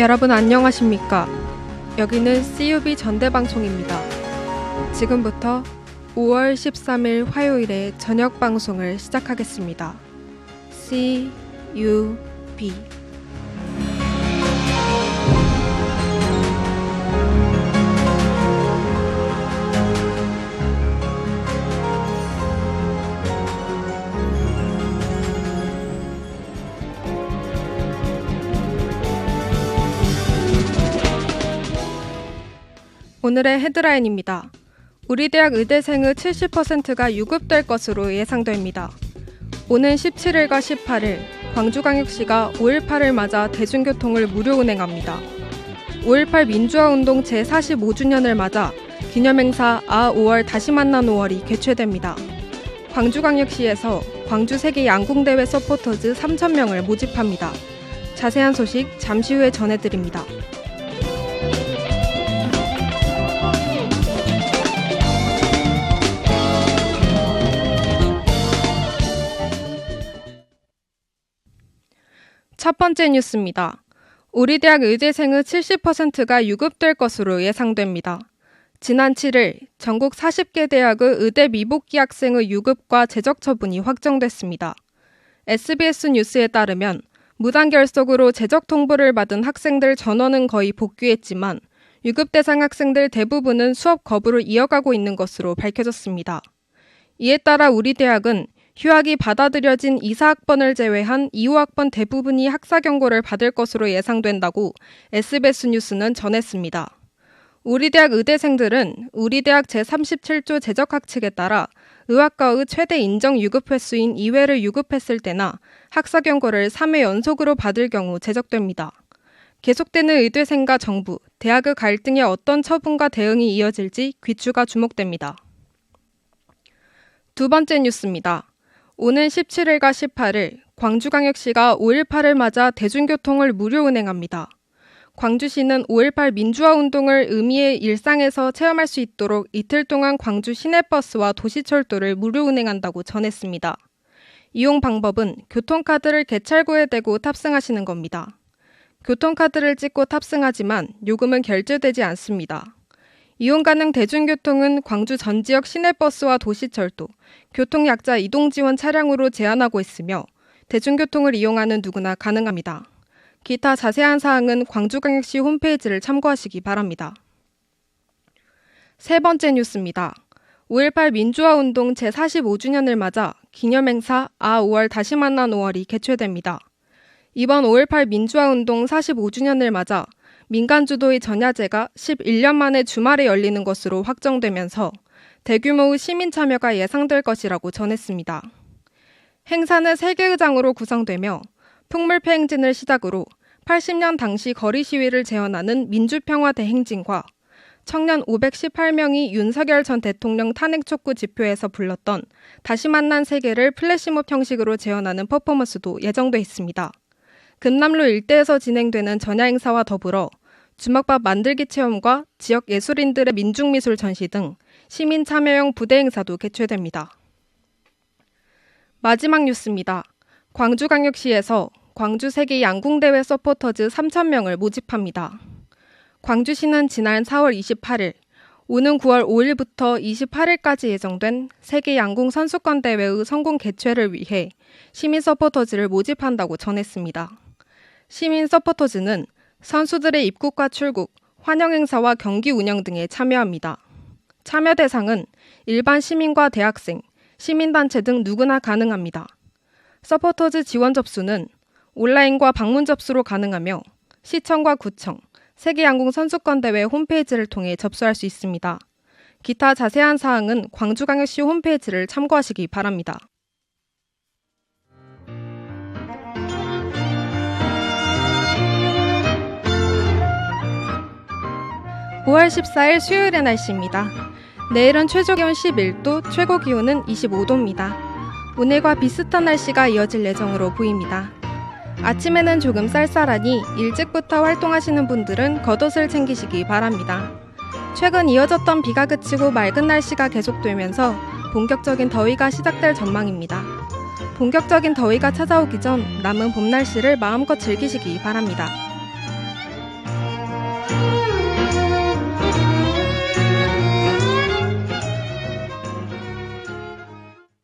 여러분 안녕하십니까? 여기는 CUB 전대방송입니다. 지금부터 5월 13일 화요일에 저녁 방송을 시작하겠습니다. CUB 오늘의 헤드라인입니다. 우리 대학 의대생의 70%가 유급될 것으로 예상됩니다. 오는 17일과 18일 광주광역시가 5.18을 맞아 대중교통을 무료 운행합니다. 5.18 민주화운동 제45주년을 맞아 기념행사 아 5월 다시 만난 5월이 개최됩니다. 광주광역시에서 광주 세계 양궁대회 서포터즈 3,000명을 모집합니다. 자세한 소식 잠시 후에 전해드립니다. 첫 번째 뉴스입니다. 우리 대학 의대생의 70%가 유급될 것으로 예상됩니다. 지난 7일 전국 40개 대학의 의대 미복귀 학생의 유급과 재적 처분이 확정됐습니다. SBS 뉴스에 따르면 무단 결석으로 재적 통보를 받은 학생들 전원은 거의 복귀했지만 유급 대상 학생들 대부분은 수업 거부를 이어가고 있는 것으로 밝혀졌습니다. 이에 따라 우리 대학은 휴학이 받아들여진 2, 4학번을 제외한 2, 5학번 대부분이 학사 경고를 받을 것으로 예상된다고 SBS 뉴스는 전했습니다. 우리 대학 의대생들은 우리 대학 제37조 재적학칙에 따라 의학과의 최대 인정 유급 횟수인 2회를 유급했을 때나 학사 경고를 3회 연속으로 받을 경우 제적됩니다. 계속되는 의대생과 정부, 대학의 갈등에 어떤 처분과 대응이 이어질지 귀추가 주목됩니다. 두 번째 뉴스입니다. 오는 17일과 18일 광주광역시가 5.18을 맞아 대중교통을 무료 운행합니다. 광주시는 5.18 민주화 운동을 의미의 일상에서 체험할 수 있도록 이틀 동안 광주 시내버스와 도시철도를 무료 운행한다고 전했습니다. 이용 방법은 교통카드를 개찰구에 대고 탑승하시는 겁니다. 교통카드를 찍고 탑승하지만 요금은 결제되지 않습니다. 이용 가능 대중교통은 광주 전 지역 시내버스와 도시철도, 교통약자 이동 지원 차량으로 제한하고 있으며 대중교통을 이용하는 누구나 가능합니다. 기타 자세한 사항은 광주광역시 홈페이지를 참고하시기 바랍니다. 세 번째 뉴스입니다. 5.18 민주화 운동 제45주년을 맞아 기념행사 아 5월 다시 만난 5월이 개최됩니다. 이번 5.18 민주화 운동 45주년을 맞아 민간 주도의 전야제가 11년 만에 주말에 열리는 것으로 확정되면서 대규모의 시민 참여가 예상될 것이라고 전했습니다. 행사는 3개 의장으로 구성되며 풍물패 행진을 시작으로 80년 당시 거리 시위를 재현하는 민주평화 대 행진과 청년 518명이 윤석열 전 대통령 탄핵 촉구 집회에서 불렀던 다시 만난 세계를 플래시몹 형식으로 재현하는 퍼포먼스도 예정돼 있습니다. 금남로 일대에서 진행되는 전야 행사와 더불어 주먹밥 만들기 체험과 지역 예술인들의 민중미술 전시 등 시민 참여형 부대 행사도 개최됩니다. 마지막 뉴스입니다. 광주광역시에서 광주 세계 양궁대회 서포터즈 3,000명을 모집합니다. 광주시는 지난 4월 28일, 오는 9월 5일부터 28일까지 예정된 세계 양궁 선수권 대회의 성공 개최를 위해 시민 서포터즈를 모집한다고 전했습니다. 시민 서포터즈는 선수들의 입국과 출국, 환영 행사와 경기 운영 등에 참여합니다. 참여 대상은 일반 시민과 대학생, 시민단체 등 누구나 가능합니다. 서포터즈 지원 접수는 온라인과 방문 접수로 가능하며 시청과 구청, 세계양궁 선수권대회 홈페이지를 통해 접수할 수 있습니다. 기타 자세한 사항은 광주광역시 홈페이지를 참고하시기 바랍니다. 5월 14일 수요일의 날씨입니다. 내일은 최저 기온 11도, 최고 기온은 25도입니다. 오늘과 비슷한 날씨가 이어질 예정으로 보입니다. 아침에는 조금 쌀쌀하니 일찍부터 활동하시는 분들은 겉옷을 챙기시기 바랍니다. 최근 이어졌던 비가 그치고 맑은 날씨가 계속되면서 본격적인 더위가 시작될 전망입니다. 본격적인 더위가 찾아오기 전 남은 봄 날씨를 마음껏 즐기시기 바랍니다. 아